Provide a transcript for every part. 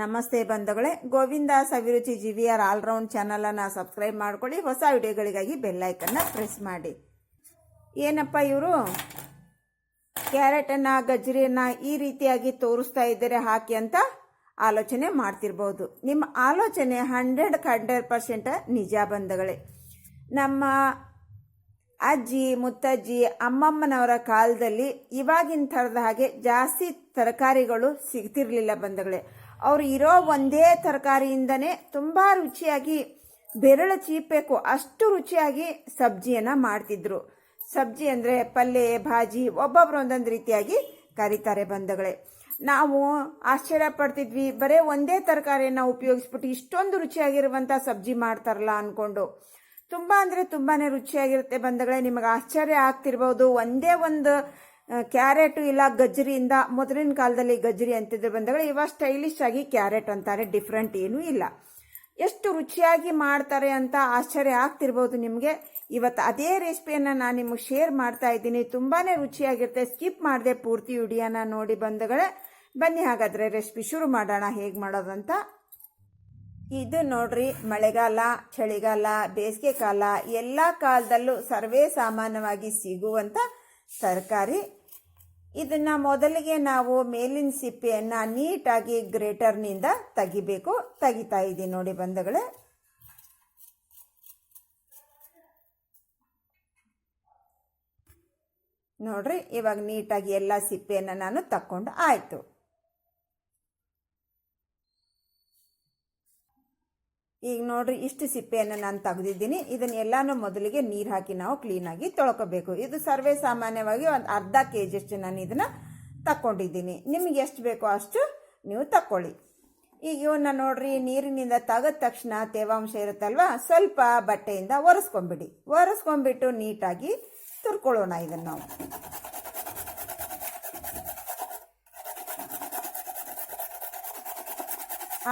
ನಮಸ್ತೆ ಬಂಧುಗಳೇ Govinda Saviruchi G V R all round ಚಾನಲನ್ನು ಸಬ್ಸ್ಕ್ರೈಬ್ ಮಾಡ್ಕೊಳ್ಳಿ, ಹೊಸ ವಿಡಿಯೋಗಳಿಗಾಗಿ ಬೆಲ್ಲೈಕನ್ನು ಪ್ರೆಸ್ ಮಾಡಿ. ಏನಪ್ಪ ಇವರು? ಕ್ಯಾರೆಟನ್ನು ಗಜ್ರಿಯನ್ನು ಈ ರೀತಿಯಾಗಿ ತೋರಿಸ್ತಾ ಇದ್ದರೆ, ಹಾಕಿ ಅಂತ ಆಲೋಚನೆ ಮಾಡ್ತಿರ್ಬೋದು. ನಿಮ್ಮ ಆಲೋಚನೆ ಹಂಡ್ರೆಡ್ ಹಂಡ್ರೆಡ್ ಪರ್ಸೆಂಟ್ ನಿಜ ಬಂಧುಗಳೇ. ನಮ್ಮ ಅಜ್ಜಿ, ಮುತ್ತಜ್ಜಿ, ಅಮ್ಮಮ್ಮನವರ ಕಾಲದಲ್ಲಿ ಇವಾಗಿನ ಥರದ ಹಾಗೆ ಜಾಸ್ತಿ ತರಕಾರಿಗಳು ಸಿಗ್ತಿರ್ಲಿಲ್ಲ ಬಂಧುಗಳೇ. ಅವ್ರು ಇರೋ ಒಂದೇ ತರಕಾರಿಯಿಂದನೇ ತುಂಬ ರುಚಿಯಾಗಿ ಬೆರಳು ಚೀಪಬೇಕು ಅಷ್ಟು ರುಚಿಯಾಗಿ ಸಬ್ಜಿಯನ್ನು ಮಾಡ್ತಿದ್ರು. ಸಬ್ಜಿ ಅಂದರೆ ಪಲ್ಯ ಭಾಜಿ, ಒಬ್ಬೊಬ್ರು ಒಂದೊಂದು ರೀತಿಯಾಗಿ ಕರೀತಾರೆ ಬಂಧುಗಳೇ. ನಾವು ಆಶ್ಚರ್ಯ ಪಡ್ತಿದ್ವಿ, ಬರೀ ಒಂದೇ ತರಕಾರಿಯನ್ನು ಉಪಯೋಗಿಸ್ಬಿಟ್ಟು ಇಷ್ಟೊಂದು ರುಚಿಯಾಗಿರುವಂಥ ಸಬ್ಜಿ ಮಾಡ್ತಾರಲ್ಲ ಅಂದ್ಕೊಂಡು ತುಂಬ ಅಂದರೆ ತುಂಬಾ ರುಚಿಯಾಗಿರುತ್ತೆ ಬಂಧುಗಳೇ, ನಿಮಗೆ ಆಶ್ಚರ್ಯ ಆಗ್ತಿರ್ಬೋದು. ಒಂದೇ ಒಂದು ಕ್ಯಾರೆಟ್ ಇಲ್ಲ ಗಜ್ರಿಯಿಂದ ಮೊದಲಿನ ಕಾಲದಲ್ಲಿ ಗಜ್ರಿ ಅಂತಿದ್ರೆ ಬಂದಾಗ ಇವಾಗ ಸ್ಟೈಲಿಶ್ ಆಗಿ ಕ್ಯಾರೆಟ್ ಅಂತಾರೆ ಡಿಫ್ರೆಂಟ್ ಏನೂ ಇಲ್ಲ. ಎಷ್ಟು ರುಚಿಯಾಗಿ ಮಾಡ್ತಾರೆ ಅಂತ ಆಶ್ಚರ್ಯ ಆಗ್ತಿರ್ಬೋದು ನಿಮಗೆ. ಇವತ್ತು ಅದೇ ರೆಸಿಪಿಯನ್ನು ನಾನು ನಿಮಗೆ ಶೇರ್ ಮಾಡ್ತಾ ಇದ್ದೀನಿ. ತುಂಬಾ ರುಚಿಯಾಗಿರುತ್ತೆ. ಸ್ಕಿಪ್ ಮಾಡಿದೆ ಪೂರ್ತಿ ವಿಡಿಯೋನ ನೋಡಿ ಬಂದಗಳೇ ಬನ್ನಿ ಹಾಗಾದರೆ ರೆಸಿಪಿ ಶುರು ಮಾಡೋಣ. ಹೇಗೆ ಮಾಡೋದಂತ? ಇದು ನೋಡ್ರಿ, ಮಳೆಗಾಲ, ಚಳಿಗಾಲ, ಬೇಸಿಗೆ ಕಾಲ, ಎಲ್ಲ ಕಾಲದಲ್ಲೂ ಸರ್ವೇ ಸಾಮಾನ್ಯವಾಗಿ ಸಿಗುವಂಥ ತರಕಾರಿ. ಇದನ್ನು ಮೊದಲಿಗೆ ನಾವು ಮೇಲಿನ ಸಿಪ್ಪೆಯನ್ನು ನೀಟಾಗಿ ಗ್ರೇಟರ್ನಿಂದ ತೆಗಿಬೇಕು. ತೆಗಿತಾ ಇದ್ದೀನಿ ನೋಡಿ ಬಂಧುಗಳೇ. ನೋಡ್ರಿ, ಇವಾಗ ನೀಟಾಗಿ ಎಲ್ಲ ಸಿಪ್ಪೆಯನ್ನು ನಾನು ತಕ್ಕೊಂಡು ಆಯಿತು. ಈಗ ನೋಡ್ರಿ ಇಷ್ಟು ಸಿಪ್ಪೆಯನ್ನು ನಾನು ತೆಗೆದಿದ್ದೀನಿ. ಇದನ್ನೆಲ್ಲಾನು ಮೊದಲಿಗೆ ನೀರು ಹಾಕಿ ನಾವು ಕ್ಲೀನಾಗಿ ತೊಳ್ಕೊಬೇಕು. ಇದು ಸರ್ವೇ ಸಾಮಾನ್ಯವಾಗಿ ಒಂದು ಅರ್ಧ ಕೆ ಜಿಯಷ್ಟು ನಾನು ಇದನ್ನು ತಕ್ಕೊಂಡಿದ್ದೀನಿ. ನಿಮಗೆ ಎಷ್ಟು ಬೇಕೋ ಅಷ್ಟು ನೀವು ತಕ್ಕೊಳ್ಳಿ. ಈಗ ಇವನ್ನ ನೋಡ್ರಿ, ನೀರಿನಿಂದ ತೆಗೆದ ತಕ್ಷಣ ತೇವಾಂಶ ಇರುತ್ತಲ್ವಾ, ಸ್ವಲ್ಪ ಬಟ್ಟೆಯಿಂದ ಒರೆಸ್ಕೊಂಬಿಡಿ ಒರೆಸ್ಕೊಂಬಿಟ್ಟು ನೀಟಾಗಿ ತುರ್ಕೊಳ್ಳೋಣ ಇದನ್ನು ನಾವು.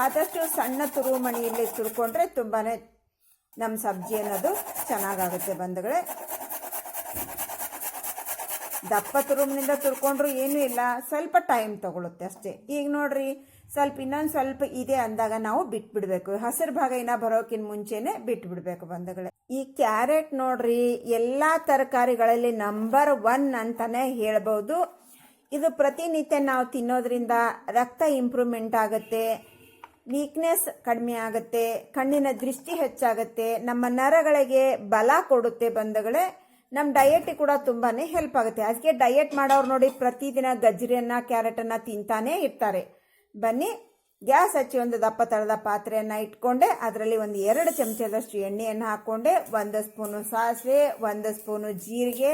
ಆದಷ್ಟು ಸಣ್ಣ ತುರುಮಣಿಯಲ್ಲಿ ತುರ್ಕೊಂಡ್ರೆ ತುಂಬಾ ನಮ್ಮ ಸಬ್ಜಿ ಅನ್ನೋದು ಚೆನ್ನಾಗಾಗುತ್ತೆ ಬಂಧುಗಳೇ. ದಪ್ಪ ತುರುಮಿನಿಂದ ತುರ್ಕೊಂಡ್ರು ಏನೂ ಇಲ್ಲ, ಸ್ವಲ್ಪ ಟೈಮ್ ತಗೊಳುತ್ತೆ ಅಷ್ಟೇ. ಈಗ ನೋಡ್ರಿ, ಸ್ವಲ್ಪ ಇನ್ನೊಂದು ಸ್ವಲ್ಪ ಇದೆ ಅಂದಾಗ ನಾವು ಬಿಟ್ಬಿಡ್ಬೇಕು. ಹಸಿರು ಭಾಗ ಇನ್ನ ಬರೋಕ್ಕಿಂತ ಮುಂಚೆನೆ ಬಿಟ್ಬಿಡ್ಬೇಕು ಬಂಧುಗಳೇ. ಈ ಕ್ಯಾರೆಟ್ ನೋಡ್ರಿ, ಎಲ್ಲ ತರಕಾರಿಗಳಲ್ಲಿ ನಂಬರ್ ಒನ್ ಅಂತಾನೆ ಹೇಳ್ಬೋದು. ಇದು ಪ್ರತಿನಿತ್ಯ ನಾವು ತಿನ್ನೋದ್ರಿಂದ ರಕ್ತ ಇಂಪ್ರೂವ್ಮೆಂಟ್ ಆಗುತ್ತೆ. ವೀಕ್ನೆಸ್ ಕಡಿಮೆ ಆಗುತ್ತೆ, ಕಣ್ಣಿನ ದೃಷ್ಟಿ ಹೆಚ್ಚಾಗುತ್ತೆ, ನಮ್ಮ ನರಗಳಿಗೆ ಬಲ ಕೊಡುತ್ತೆ ಬಂಧುಗಳೇ ನಮ್ಮ ಡಯೆಟ್ ಕೂಡ ತುಂಬಾ ಹೆಲ್ಪ್ ಆಗುತ್ತೆ. ಅದಕ್ಕೆ ಡಯೆಟ್ ಮಾಡೋರು ನೋಡಿ ಪ್ರತಿದಿನ ಗಜ್ರಿಯನ್ನು ಕ್ಯಾರೆಟನ್ನು ತಿಂತಾನೇ ಇರ್ತಾರೆ. ಬನ್ನಿ, ಗ್ಯಾಸ್ ಹಚ್ಚಿ ಒಂದು ದಪ್ಪ ತಳದ ಪಾತ್ರೆಯನ್ನು ಇಟ್ಕೊಂಡೆ, ಅದರಲ್ಲಿ ಒಂದು ಎರಡು ಚಮಚದಷ್ಟು ಎಣ್ಣೆಯನ್ನು ಹಾಕ್ಕೊಂಡೆ ಒಂದು ಸ್ಪೂನು ಸಾಸಿವೆ, ಒಂದು ಸ್ಪೂನು ಜೀರಿಗೆ,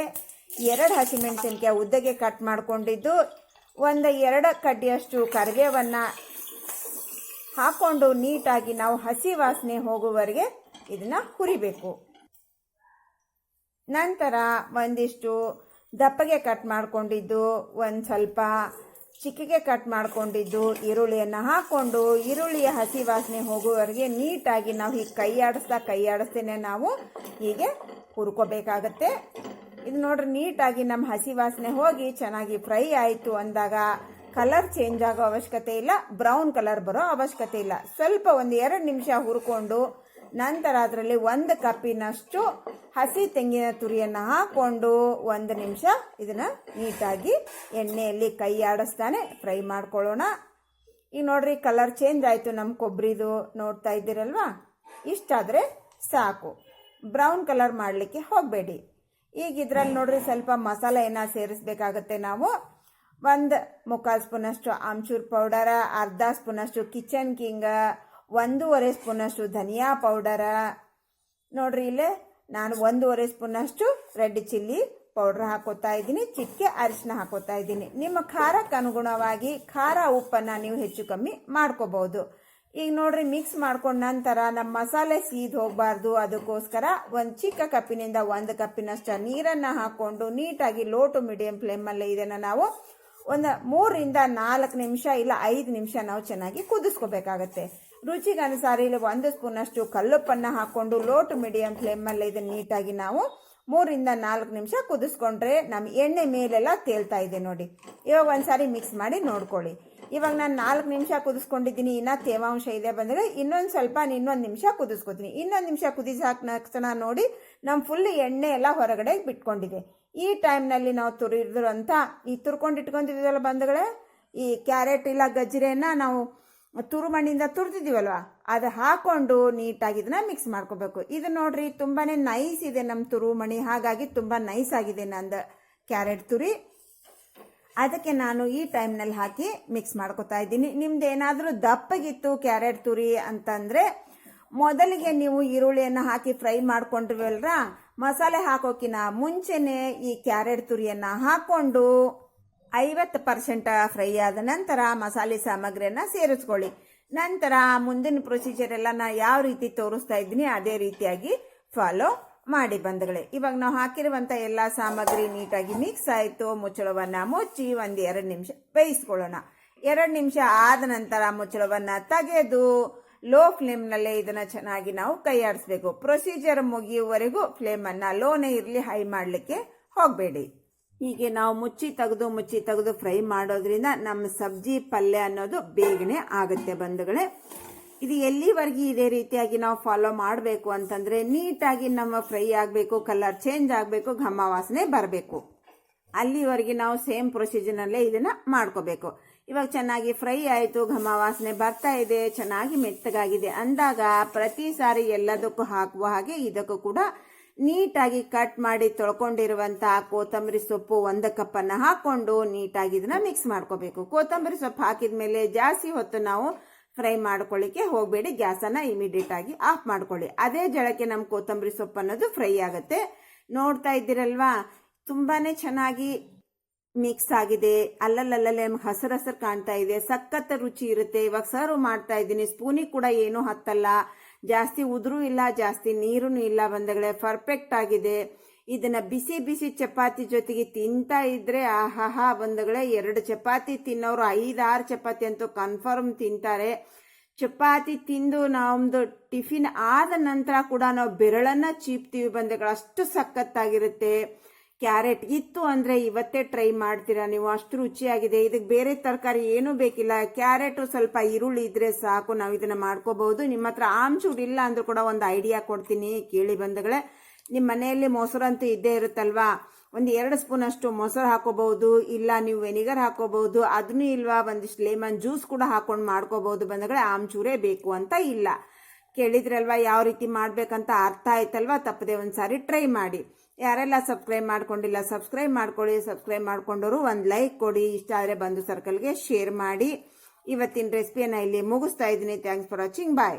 ಎರಡು ಹಸಿಮೆಣಸಿನ್ಕಾಯಿ ಉದ್ದಗೆ ಕಟ್ ಮಾಡ್ಕೊಂಡಿದ್ದು, ಒಂದು ಎರಡು ಕಡ್ಡಿಯಷ್ಟು ಕರಿಬೇವನ್ನು ಹಾಕೊಂಡು ನೀಟಾಗಿ ನಾವು ಹಸಿ ವಾಸನೆ ಹೋಗುವವರೆಗೆ ಇದನ್ನ ಹುರಿಬೇಕು. ನಂತರ ಒಂದಿಷ್ಟು ದಪ್ಪಗೆ ಕಟ್ ಮಾಡ್ಕೊಂಡಿದ್ದು, ಒಂದು ಸ್ವಲ್ಪ ಚಿಕ್ಕಿಗೆ ಕಟ್ ಮಾಡ್ಕೊಂಡಿದ್ದು ಈರುಳ್ಳಿಯನ್ನು ಹಾಕ್ಕೊಂಡು ಈರುಳ್ಳಿಯ ಹಸಿ ವಾಸನೆ ಹೋಗುವವರೆಗೆ ನೀಟಾಗಿ ನಾವು ಹೀಗೆ ಕೈ ಆಡಿಸ್ತಾ ಕೈ ಆಡಿಸ್ತೇನೆ ನಾವು ಹೀಗೆ ಹುರ್ಕೋಬೇಕಾಗತ್ತೆ. ಇದು ನೋಡ್ರಿ, ನೀಟಾಗಿ ನಮ್ಮ ಹಸಿ ವಾಸನೆ ಹೋಗಿ ಚೆನ್ನಾಗಿ ಫ್ರೈ ಆಯಿತು ಅಂದಾಗ ಕಲರ್ ಚೇಂಜ್ ಆಗೋ ಅವಶ್ಯಕತೆ ಇಲ್ಲ. ಬ್ರೌನ್ ಕಲರ್ ಬರೋ ಅವಶ್ಯಕತೆ ಇಲ್ಲ. ಸ್ವಲ್ಪ ಒಂದು ಎರಡು ನಿಮಿಷ ಹುರ್ಕೊಂಡು ನಂತರ ಅದರಲ್ಲಿ ಒಂದು ಕಪ್ಪಿನಷ್ಟು ಹಸಿ ತೆಂಗಿನ ತುರಿಯನ್ನು ಹಾಕ್ಕೊಂಡು ಒಂದು ನಿಮಿಷ ಇದನ್ನು ನೀಟಾಗಿ ಎಣ್ಣೆಯಲ್ಲಿ ಕೈ ಆಡಿಸ್ತಾನೆ. ಫ್ರೈ ಮಾಡ್ಕೊಳ್ಳೋಣ. ಈಗ ನೋಡ್ರಿ ಕಲರ್ ಚೇಂಜ್ ಆಯಿತು ನಮ್ಮ ಕೊಬ್ಬರಿದು ನೋಡ್ತಾ ಇದ್ದೀರಲ್ವಾ? ಇಷ್ಟಾದರೆ ಸಾಕು. ಬ್ರೌನ್ ಕಲರ್ ಮಾಡಲಿಕ್ಕೆ ಹೋಗಬೇಡಿ. ಈಗ ಇದರಲ್ಲಿ ನೋಡ್ರಿ, ಸ್ವಲ್ಪ ಮಸಾಲೆಯನ್ನು ಸೇರಿಸ್ಬೇಕಾಗತ್ತೆ ನಾವು? ಒಂದು ಮುಕ್ಕಾಲು ಸ್ಪೂನಷ್ಟು ಆಮ್ಚೂರ್ ಪೌಡರ, ಅರ್ಧ ಸ್ಪೂನಷ್ಟು ಕಿಚನ್ ಕಿಂಗ, ಒಂದೂವರೆ ಸ್ಪೂನಷ್ಟು ಧನಿಯಾ ಪೌಡರ. ನೋಡ್ರಿ ಇಲ್ಲೇ ನಾನು ಒಂದೂವರೆ ಸ್ಪೂನಷ್ಟು ರೆಡ್ ಚಿಲ್ಲಿ ಪೌಡ್ರ್ ಹಾಕೋತಾ ಇದ್ದೀನಿ ಚಿಕ್ಕೆ ಅರಿಶಿನ ಹಾಕೋತಾ ಇದ್ದೀನಿ. ನಿಮ್ಮ ಖಾರಕ್ಕೆ ಅನುಗುಣವಾಗಿ ಖಾರ ಉಪ್ಪನ್ನು ನೀವು ಹೆಚ್ಚು ಕಮ್ಮಿ ಮಾಡ್ಕೋಬಹುದು ಈಗ ನೋಡ್ರಿ ಮಿಕ್ಸ್ ಮಾಡ್ಕೊಂಡ ನಂತರ ನಮ್ಮ ಮಸಾಲೆ ಸೀದ್ ಹೋಗಬಾರ್ದು. ಅದಕ್ಕೋಸ್ಕರ ಒಂದು ಚಿಕ್ಕ ಕಪ್ಪಿನಿಂದ ಒಂದು ಕಪ್ಪಿನಷ್ಟು ನೀರನ್ನು ಹಾಕ್ಕೊಂಡು ನೀಟಾಗಿ ಲೋ ಟು ಮೀಡಿಯಂ ಫ್ಲೇಮಲ್ಲಿ ಇದನ್ನು ನಾವು ಒಂದು ಮೂರರಿಂದ ನಾಲ್ಕು ನಿಮಿಷ ಇಲ್ಲ ಐದು ನಿಮಿಷ ನಾವು ಚೆನ್ನಾಗಿ ಕುದಿಸ್ಕೋಬೇಕಾಗತ್ತೆ. ರುಚಿಗೆ ಅನುಸಾರ ಇಲ್ಲಿ ಒಂದು ಸ್ಪೂನಷ್ಟು ಕಲ್ಲುಪ್ಪನ್ನು ಹಾಕ್ಕೊಂಡು ಲೋ ಟು ಮೀಡಿಯಂ ಫ್ಲೇಮಲ್ಲಿ ಇದನ್ನು ನೀಟಾಗಿ ನಾವು ಮೂರಿಂದ ನಾಲ್ಕು ನಿಮಿಷ ಕುದಿಸ್ಕೊಂಡ್ರೆ ನಮ್ಮ ಎಣ್ಣೆ ಮೇಲೆಲ್ಲ ತೇಲ್ತಾ ಇದೆ ನೋಡಿ. ಇವಾಗ ಒಂದ್ಸಾರಿ ಮಿಕ್ಸ್ ಮಾಡಿ ನೋಡ್ಕೊಳ್ಳಿ. ಇವಾಗ ನಾನು ನಾಲ್ಕು ನಿಮಿಷ ಕುದಿಸ್ಕೊಂಡಿದ್ದೀನಿ, ಇನ್ನೂ ತೇವಾಂಶ ಇದೆ ಬಂದರೆ ಇನ್ನೊಂದು ಸ್ವಲ್ಪ ಇನ್ನೊಂದು ನಿಮಿಷ ಕುದಿಸ್ಕೊತೀನಿ. ಇನ್ನೊಂದು ನಿಮಿಷ ಕುದಿಸಿ ಹಾಕಿ ನೋಡಿ ನಮ್ಮ ಫುಲ್ ಎಣ್ಣೆ ಎಲ್ಲ ಹೊರಗಡೆ ಬಿಟ್ಕೊಂಡಿದೆ. ಈ ಟೈಮ್ನಲ್ಲಿ ನಾವು ತುರಿದ್ರಂತ ಈ ತುರ್ಕೊಂಡು ಇಟ್ಕೊಂಡಿದ್ದೀವಲ್ಲ ಬಂಧುಗಳೇ? ಈ ಕ್ಯಾರೆಟ್ ಇಲ್ಲ ಗಜ್ಜರಿಯನ್ನ ನಾವು ತುರು ಮಣ್ಣಿಂದ ತುರಿದಿದ್ದೀವಲ್ವ? ಅದು ಹಾಕೊಂಡು ನೀಟಾಗಿ ಇದನ್ನ ಮಿಕ್ಸ್ ಮಾಡ್ಕೋಬೇಕು. ಇದು ನೋಡ್ರಿ ತುಂಬಾ ನೈಸ್ ಇದೆ ನಮ್ಮ ತುರು ಮಣಿ ಹಾಗಾಗಿ ತುಂಬ ನೈಸ್ ಆಗಿದೆ ನಂದು ಕ್ಯಾರೆಟ್ ತುರಿ. ಅದಕ್ಕೆ ನಾನು ಈ ಟೈಮ್ನಲ್ಲಿ ಹಾಕಿ ಮಿಕ್ಸ್ ಮಾಡ್ಕೊತಾ ಇದ್ದೀನಿ. ನಿಮ್ದು ಏನಾದರೂ ದಪ್ಪಗಿತ್ತು ಕ್ಯಾರೆಟ್ ತುರಿ ಅಂತಂದರೆ, ಮೊದಲಿಗೆ ನೀವು ಈರುಳ್ಳಿಯನ್ನು ಹಾಕಿ ಫ್ರೈ ಮಾಡ್ಕೊಂಡ್ರಿವಲ್ರ ಮಸಾಲೆ ಹಾಕೋಕಿನ ಮುಂಚೆನೆ ಈ ಕ್ಯಾರೆಟ್ ತುರಿಯನ್ನು ಹಾಕ್ಕೊಂಡು ಐವತ್ತು ಪರ್ಸೆಂಟ್ ಫ್ರೈ ಆದ ನಂತರ ಮಸಾಲೆ ಸಾಮಗ್ರಿಯನ್ನು ಸೇರಿಸ್ಕೊಳ್ಳಿ. ನಂತರ ಮುಂದಿನ ಪ್ರೊಸೀಜರ್ ಎಲ್ಲ ನಾ ಯಾವ ರೀತಿ ತೋರಿಸ್ತಾ ಇದ್ದೀನಿ ಅದೇ ರೀತಿಯಾಗಿ ಫಾಲೋ ಮಾಡಿ ಬಂಧುಗಳೇ. ಇವಾಗ ನಾವು ಹಾಕಿರುವಂಥ ಎಲ್ಲ ಸಾಮಗ್ರಿ ನೀಟಾಗಿ ಮಿಕ್ಸ್ ಆಯಿತು. ಮುಚ್ಚಳವನ್ನು ಮುಚ್ಚಿ ಒಂದು ಎರಡು ನಿಮಿಷ ಬೇಯಿಸ್ಕೊಳ್ಳೋಣ. ಎರಡು ನಿಮಿಷ ಆದ ನಂತರ ಮುಚ್ಚಳವನ್ನು ತೆಗೆದು ಲೋ ಫ್ಲೇಮ್ನಲ್ಲೇ ಇದನ್ನು ಚೆನ್ನಾಗಿ ನಾವು ಕೈಯಾಡಿಸ್ಬೇಕು. ಪ್ರೊಸೀಜರ್ ಮುಗಿಯುವವರೆಗೂ ಫ್ಲೇಮನ್ನು ಲೋನೇ ಇರಲಿ, ಹೈ ಮಾಡಲಿಕ್ಕೆ ಹೋಗಬೇಡಿ. ಹೀಗೆ ನಾವು ಮುಚ್ಚಿ ತೆಗೆದು ಮುಚ್ಚಿ ತೆಗೆದು ಫ್ರೈ ಮಾಡೋದ್ರಿಂದ ನಮ್ಮ ಸಬ್ಜಿ ಪಲ್ಯ ಅನ್ನೋದು ಬೇಗನೆ ಆಗುತ್ತೆ ಬಂಧುಗಳೇ. ಇದು ಎಲ್ಲಿವರೆಗೆ ಇದೇ ರೀತಿಯಾಗಿ ನಾವು ಫಾಲೋ ಮಾಡಬೇಕು ಅಂತಂದ್ರೆ ನೀಟಾಗಿ ನಮ್ಮ ಫ್ರೈ ಆಗಬೇಕು ಕಲರ್ ಚೇಂಜ್ ಆಗಬೇಕು, ಘಮ ವಾಸನೆ ಬರಬೇಕು. ಅಲ್ಲಿವರೆಗೆ ನಾವು ಸೇಮ್ ಪ್ರೊಸೀಜರ್ನಲ್ಲೇ ಇದನ್ನ ಮಾಡ್ಕೋಬೇಕು. ಇವಾಗ ಚೆನ್ನಾಗಿ ಫ್ರೈ ಆಯಿತು, ಘಮ ವಾಸನೆ ಬರ್ತಾ ಇದೆ, ಚೆನ್ನಾಗಿ ಮೆತ್ತಗಾಗಿದೆ. ಅಂದಾಗ ಪ್ರತಿ ಸಾರಿ ಎಲ್ಲದಕ್ಕೂ ಹಾಕುವ ಹಾಗೆ ಇದಕ್ಕೂ ಕೂಡ ನೀಟಾಗಿ ಕಟ್ ಮಾಡಿ ತೊಳ್ಕೊಂಡಿರುವಂತಹ ಕೊತ್ತಂಬರಿ ಸೊಪ್ಪು ಒಂದು ಕಪ್ಪನ್ನು ಹಾಕೊಂಡು ನೀಟಾಗಿ ಇದನ್ನ ಮಿಕ್ಸ್ ಮಾಡ್ಕೋಬೇಕು. ಕೊತ್ತಂಬರಿ ಸೊಪ್ಪು ಹಾಕಿದ ಮೇಲೆ ಜಾಸ್ತಿ ಹೊತ್ತು ನಾವು ಫ್ರೈ ಮಾಡ್ಕೊಳ್ಳಿಕ್ಕೆ ಹೋಗಬೇಡಿ. ಗ್ಯಾಸನ್ನು ಇಮಿಡಿಯೇಟ್ ಆಗಿ ಆಫ್ ಮಾಡ್ಕೊಳ್ಳಿ. ಅದೇ ಜಳಕ್ಕೆ ನಮ್ಮ ಕೊತ್ತಂಬರಿ ಸೊಪ್ಪು ಅನ್ನೋದು ಫ್ರೈ ಆಗುತ್ತೆ. ನೋಡ್ತಾ ಇದ್ದೀರಲ್ವಾ? ತುಂಬಾನೇ ಚೆನ್ನಾಗಿ ಮಿಕ್ಸ್ ಆಗಿದೆ. ಅಲ್ಲಲ್ಲಲ್ಲೇ ಹಸಿರು ಹಸಿರು ಕಾಣ್ತಾ ಇದೆ. ಸಖತ್ ರುಚಿ ಇರುತ್ತೆ. ಇವಾಗ ಸರ್ವ್ ಮಾಡ್ತಾ ಇದ್ದೀನಿ. ಸ್ಪೂನಿ ಕೂಡ ಏನೂ ಹತ್ತಲ್ಲ. ಜಾಸ್ತಿ ಉದುರು ಇಲ್ಲ, ಜಾಸ್ತಿ ನೀರು ಇಲ್ಲ ಬಂದಗಳೇ. ಪರ್ಫೆಕ್ಟ್ ಆಗಿದೆ. ಇದನ್ನ ಬಿಸಿ ಬಿಸಿ ಚಪಾತಿ ಜೊತೆಗೆ ತಿಂತಾ ಇದ್ರೆ ಆಹಾಹಾ ಬಂದಗಳೇ. ಎರಡು ಚಪಾತಿ ತಿನ್ನೋರು ಐದಾರು ಚಪಾತಿ ಅಂತೂ ಕನ್ಫರ್ಮ್ ತಿಂತಾರೆ. ಚಪಾತಿ ತಿಂದು ನಮ್ದು ಟಿಫಿನ್ ಆದ ನಂತರ ಕೂಡ ನಾವು ಬೆರಳನ್ನ ಚೀಪ್ತೀವಿ ಬಂದಗಳು. ಅಷ್ಟು ಸಖತ್ತಾಗಿರುತ್ತೆ. ಕ್ಯಾರೆಟ್ ಇತ್ತು ಅಂದ್ರೆ ಇವತ್ತೇ ಟ್ರೈ ಮಾಡ್ತೀರಾ? ನೀವು ಅಷ್ಟು ರುಚಿಯಾಗಿದೆ. ಇದಕ್ಕೆ ಬೇರೆ ತರಕಾರಿ ಏನೂ ಬೇಕಿಲ್ಲ. ಕ್ಯಾರೆಟ್ ಸ್ವಲ್ಪ ಈರುಳ್ಳಿ ಇದ್ರೆ ಸಾಕು. ನಾವು ಇದನ್ನ ಮಾಡ್ಕೋಬಹುದು. ನಿಮ್ಮ ಹತ್ರ ಆಮ್ಚೂರ್ ಇಲ್ಲ ಅಂದ್ರೂ ಕೂಡ ಒಂದು ಐಡಿಯಾ ಕೊಡ್ತೀನಿ ಕೇಳಿ ಬಂದಗಳೇ ನಿಮ್ಮ ಮನೆಯಲ್ಲಿ ಮೊಸರಂತೂ ಇದ್ದೇ ಇರುತ್ತಲ್ವಾ? ಒಂದು ಎರಡು ಸ್ಪೂನ್ ಅಷ್ಟು ಮೊಸರು ಹಾಕೋಬಹುದು. ಇಲ್ಲ, ನೀವು ವೆನಿಗರ್ ಹಾಕೋಬಹುದು. ಅದನ್ನೂ ಇಲ್ವಾ? ಒಂದಿಷ್ಟು ಲೆಮನ್ ಜ್ಯೂಸ್ ಕೂಡ ಹಾಕೊಂಡು ಮಾಡ್ಕೋಬಹುದು ಬಂದಗಳೇ ಆಮ್ಚೂರೇ ಬೇಕು ಅಂತ ಇಲ್ಲ. ಕೇಳಿದ್ರಲ್ವಾ? ಯಾವ ರೀತಿ ಮಾಡ್ಬೇಕಂತ ಅರ್ಥ ಆಯ್ತಲ್ವಾ? ತಪ್ಪದೆ ಒಂದ್ಸಾರಿ ಟ್ರೈ ಮಾಡಿ. ಯಾರೆಲ್ಲ ಸಬ್ಸ್ಕ್ರೈಬ್ ಮಾಡ್ಕೊಂಡಿಲ್ಲ, ಸಬ್ಸ್ಕ್ರೈಬ್ ಮಾಡ್ಕೊಳ್ಳಿ. ಸಬ್ಸ್ಕ್ರೈಬ್ ಮಾಡ್ಕೊಂಡವರು ಒಂದು ಲೈಕ್ ಕೊಡಿ. ಇಷ್ಟ ಆದರೆ ಬಂದು ಸರ್ಕಲ್ಗೆ ಶೇರ್ ಮಾಡಿ. ಇವತ್ತಿನ ರೆಸಿಪಿಯನ್ನು ಇಲ್ಲಿ ಮುಗಿಸ್ತಾ ಇದ್ದೀನಿ. Thanks for watching bye